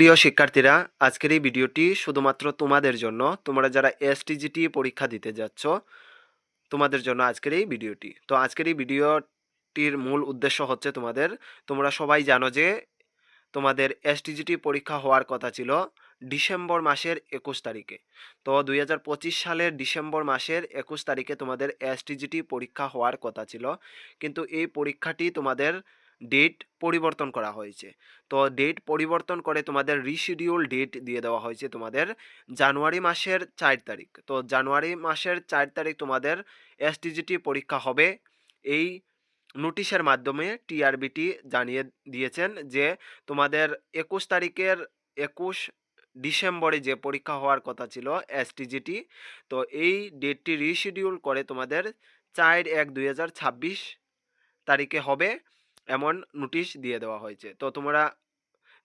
প্রিয় শিক্ষার্থীরা, আজকের এই ভিডিওটি শুধুমাত্র তোমাদের জন্য। তোমরা যারা এসটিজিটি পরীক্ষা দিতে যাচ্ছ, তোমাদের জন্য আজকের এই ভিডিওটি। তো আজকের এই ভিডিওটির মূল উদ্দেশ্য হচ্ছে তোমাদের, তোমরা সবাই জানো যে তোমাদের এসটিজিটি পরীক্ষা হওয়ার কথা ছিল ডিসেম্বর মাসের একুশ তারিখে। তো দুই হাজার পঁচিশ সালের ডিসেম্বর মাসের একুশ তারিখে তোমাদের এসটিজিটি পরীক্ষা হওয়ার কথা ছিল। কিন্তু এই পরীক্ষাটি তোমাদের ডেট পরিবর্তন করা হয়েছে। তো ডেট পরিবর্তন করে তোমাদের রিশিডিউল ডেট দিয়ে দেওয়া হয়েছে তোমাদের জানুয়ারি মাসের চার তারিখ। তো জানুয়ারি মাসের চার তারিখ তোমাদের এসটিজিটি পরীক্ষা হবে। এই নোটিশের মাধ্যমে টিআরবিটি জানিয়ে দিয়েছেন যে তোমাদের একুশ তারিখের একুশ ডিসেম্বরে যে পরীক্ষা হওয়ার কথা ছিল এসটিজিটি তো এই ডেটটি রিশিডিউল করে তোমাদের চার এক দুই তারিখে হবে। এমন নোটিশ দিয়ে দেওয়া হয়েছে। তো তোমরা